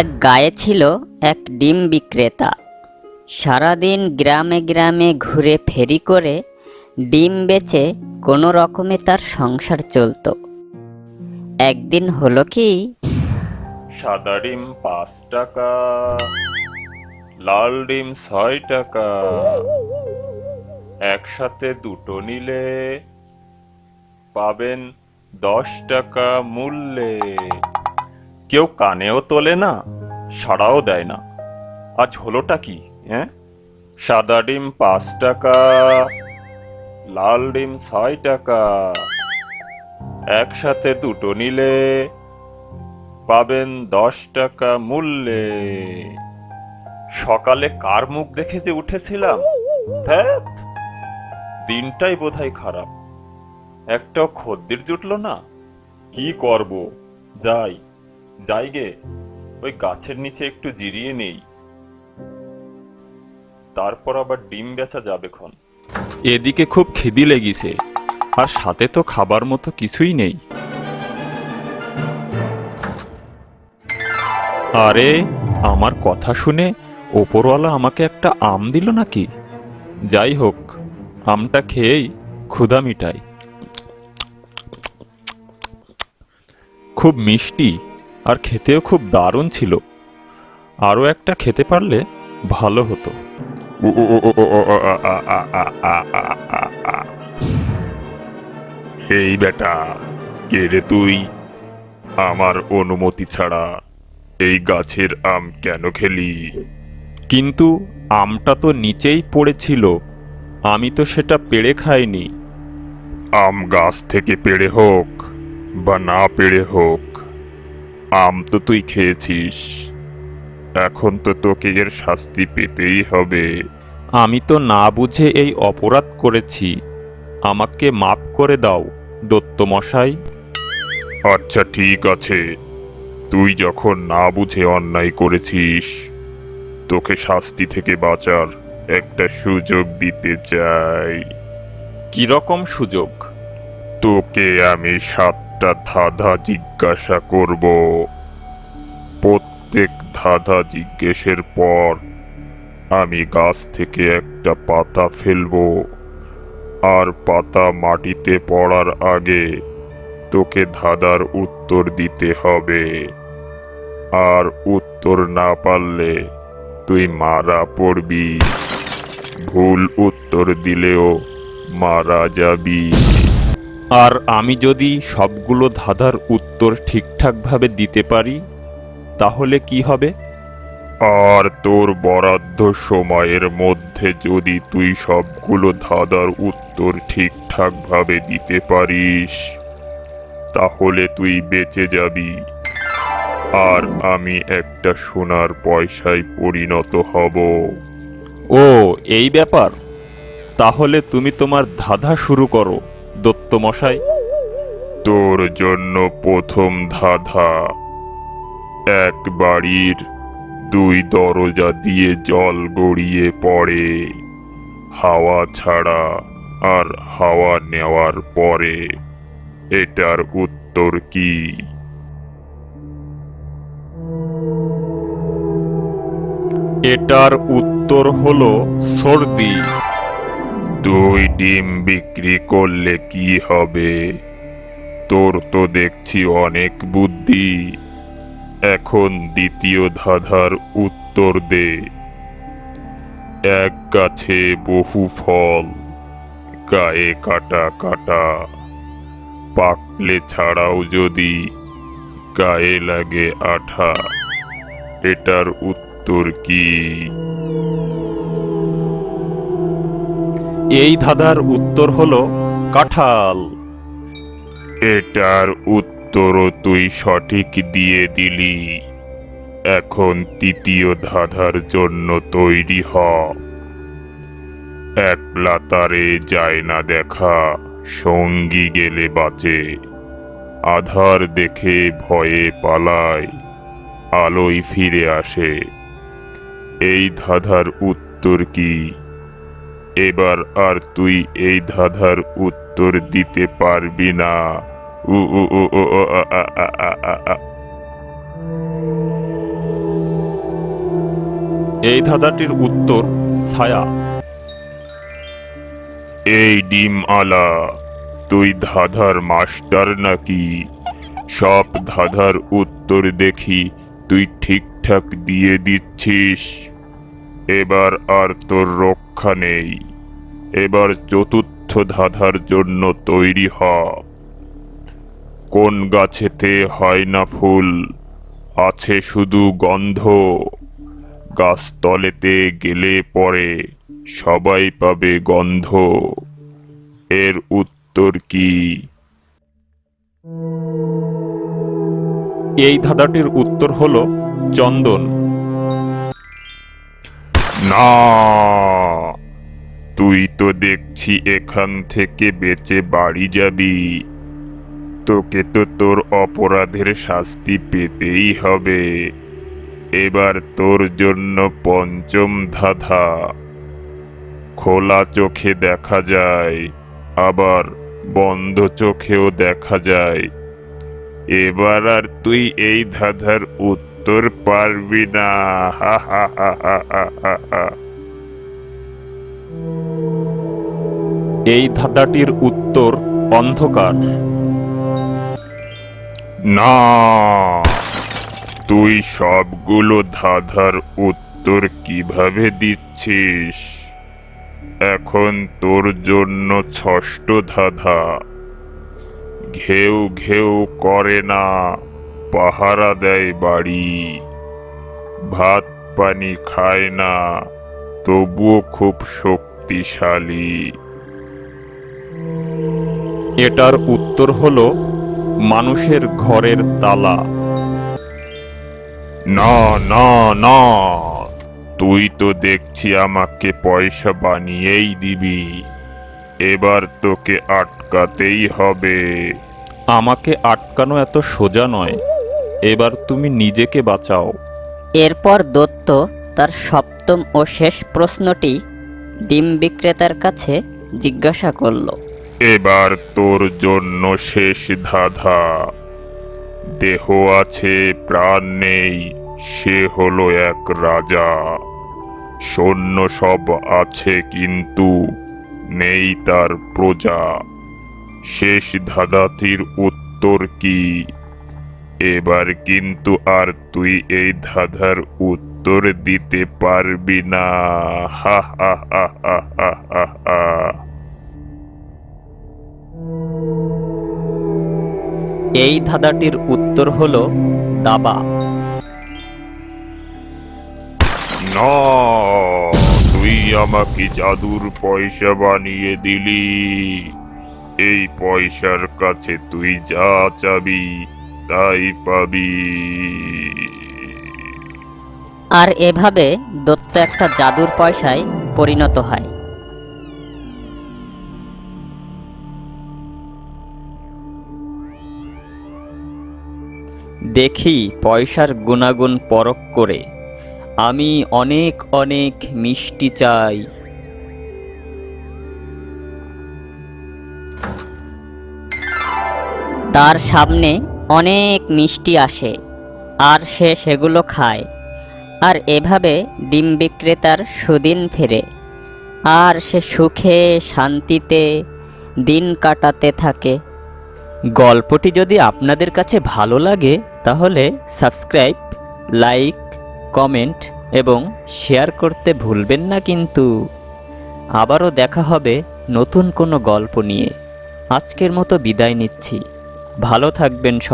এক গায়ে ছিল এক ডিম বিক্রেতা। সারাদিন গ্রামে গ্রামে ঘুরে ফেরি করে ডিম বেচে কোনো রকমে তার সংসার চলতো। একদিন হলো কি? সাদা ডিম পাঁচ টাকা, লাল ডিম ছয় টাকা, একসাথে দুটো নিলে পাবেন দশ টাকা মূল্যে। কেউ কানেও তোলে না, সাড়াও দেয় না। আজ হলোটা কি হ্যাঁ? সাদা ডিম পাঁচ টাকা, লাল ডিম ছয় টাকা। একসাথে দুটো নিলে পাবেন দশ টাকা মূল্যে। সকালে কার মুখ দেখে যে উঠেছিলাম? দিনটাই বোধহয় খারাপ। একটাও খদ্দের জুটলো না। কি করব? যাই। যাই গে ওই গাছের নিচে একটু জিরিয়ে নেই। তারপর আবার ডিম বেচা যাবে খন। এদিকে খুব খিদি লেগেছে, আর সাথে তো খাবার মতো কিছুই নেই। আরে, আমার কথা শুনে ওপরওয়ালা আমাকে একটা আম দিল নাকি? যাই হোক, আমটা খেয়েই ক্ষুধা মিটাই। খুব মিষ্টি আর খেতেও খুব দারুণ ছিল। আরও একটা খেতে পারলে ভালো হতো। এই বেটা কে রে তুই? আমার অনুমতি ছাড়া এই গাছের আম কেন খেলি? কিন্তু আমটা তো নিচেই পড়েছিল আমি তো সেটা পেড়ে খাইনি। আম গাছ থেকে পেড়ে হোক বা না পেড়ে হোক আম তো তুই খেয়েছিস। এখন তো তোকে এর শাস্তি পেতেই হবে। আমি তো না বুঝে এই অপরাধ করেছি। আমাকে মাফ করে দাও দত্তমশাই। আচ্ছা ঠিক আছে। তুই যখন না বুঝে অন্যায় করেছিস তোকে শাস্তি থেকে বাঁচার একটা সুযোগ দিতে চাই। কীরকম সুযোগ? তোকে আমি সাতটা ধাঁধা জিজ্ঞাসা করব। প্রত্যেক ধাঁধা জিজ্ঞেসের পর আমি গাছ থেকে একটা পাতা ফেলব। আর পাতা মাটিতে পড়ার আগে তোকে ধাঁধার উত্তর দিতে হবে। আর উত্তর না পারলে তুই মারা পড়বি। ভুল উত্তর দিলেও মারা যাবি। আর আমি যদি সবগুলো ধাঁধার উত্তর ঠিকঠাকভাবে দিতে পারি তাহলে কি হবে? আর তোর বরাদ্দ সময়ের মধ্যে যদি তুই সবগুলো ধাঁধার উত্তর ঠিকঠাকভাবে দিতে পারিস তাহলে তুই বেঁচে যাবি। আর আমি একটা সোনার পয়সায় পরিণত হব। ও এই ব্যাপার? তাহলে তুমি তোমার ধাঁধা শুরু করো। দত্তমশাই, তোর জন্য প্রথম ধাঁধা। এক বাড়ির দুই দরজা দিয়ে জল গড়িয়ে পড়ে। হাওয়া ছাড়া আর হাওয়া নেওয়ার পরে, এটার উত্তর কি? এটার উত্তর হলো সর্দি। দুই ডিম বিক্রি করলে কি হবে? তোর তো দেখছি অনেক বুদ্ধি। এখন দ্বিতীয় ধাঁধার উত্তর দে। এক গাছে বহু ফল, গায়ে কাটা কাটা। পাকলে ছাড়াও যদি গায়ে লাগে আঠা, এটার উত্তর কি? এই ধাঁধার উত্তর হলো কাঁঠাল। এটার উত্তরও তুই সঠিক দিয়ে দিলি। এখন তৃতীয় ধাঁধার জন্য তৈরি হ। একলা তারে যায় না দেখা, সঙ্গী গেলে বাঁচে। আধার দেখে ভয়ে পালায়, আলোয় ফিরে আসে। এই ধাঁধার উত্তর কি? এবার আর তুই এই ধাঁধার উত্তর দিতে পারবি না। উ উ উ। এই ধাঁধাটির উত্তর ছায়া। এই ডিম আলা তুই ধাঁধার মাস্টার নাকি? সব ধাঁধার উত্তর দেখি তুই ঠিকঠাক দিয়ে দিচ্ছিস। এবার আর তোর রক্ষা নেই। এবার চতুর্থ ধাঁধার জন্য তৈরি হ। কোন গাছেতে হয় না ফুল, আছে শুধু গন্ধ। গাছতলেতে গেলে পরে সবাই পাবে গন্ধ। এর উত্তর কি? এই ধাঁধাটির উত্তর হলো চন্দন। না। তুই তো দেখছি এখান থেকে বেঁচে বাড়ি যাবি। তোকে তো তোর অপরাধের শাস্তি পেতেই হবে। এবার তোর জন্য পঞ্চম ধাঁধা। খোলা চোখে দেখা যায়, আবার বন্ধ চোখেও দেখা যায়। এবার আর তুই এই ধাঁধার উত্তর পারবি না। হা হা হা হা হা হা। এই ধাঁধাটির উত্তর অন্ধকার। না তুই সবগুলো ধাঁধার উত্তর কীভাবে দিচ্ছিস? এখন তোর জন্য ষষ্ঠ ধাঁধা। ঘেউ ঘেউ করে না। পাহারা দেয় বাড়ি। ভাত পানি খায় না তবুও খুব শক্তিশালী। এটার উত্তর হলো মানুষের ঘরের তালা। না না না তুই তো দেখছি আমাকে পয়সা বানিয়েই দিবি। এবার তোকে আটকাতেই হবে। আমাকে আটকানো এত সোজা নয়। এবার তুমি নিজেকে বাঁচাও। এরপর দত্ত তার সপ্তম ও শেষ প্রশ্নটি ডিম বিক্রেতার কাছে জিজ্ঞাসা করল। এবার তোর জন্য শেষ ধাঁধা। দেহ আছে প্রাণ নেই সে হলো এক রাজা। সৈন্য সব আছে কিন্তু নেই তার প্রজা। শেষ ধাঁধাটির উত্তর কি? এবার কিন্তু আর তুই এই ধাঁধার উত্তর দিতে পারবি না। হা হা হা হা হা হা এই ধাঁধাটির উত্তর হল দাবা। না তুই আমাকে জাদুর পয়সা বানিয়ে দিলি। এই পয়সার কাছে তুই যা চাবি তাই পাবি। আর এভাবে দত্ত একটা জাদুর পয়সায় পরিণত হয়। দেখি পয়সার গুণাগুণ পরখ করে। আমি অনেক অনেক মিষ্টি চাই। তার সামনে অনেক মিষ্টি আসে, আর সে সেগুলো খায়। আর এভাবে ডিম বিক্রেতার সুদিন ফেরে। আর সে সুখে শান্তিতে দিন কাটাতে থাকে। গল্পটি যদি আপনাদের কাছে ভালো লাগে, তাহলে সাবস্ক্রাইব, লাইক, কমেন্ট এবং শেয়ার করতে ভুলবেন না কিন্তু। আবারও দেখা হবে নতুন কোনো গল্প নিয়ে। আজকের মতো বিদায় নিচ্ছি। ভালো থাকবেন সব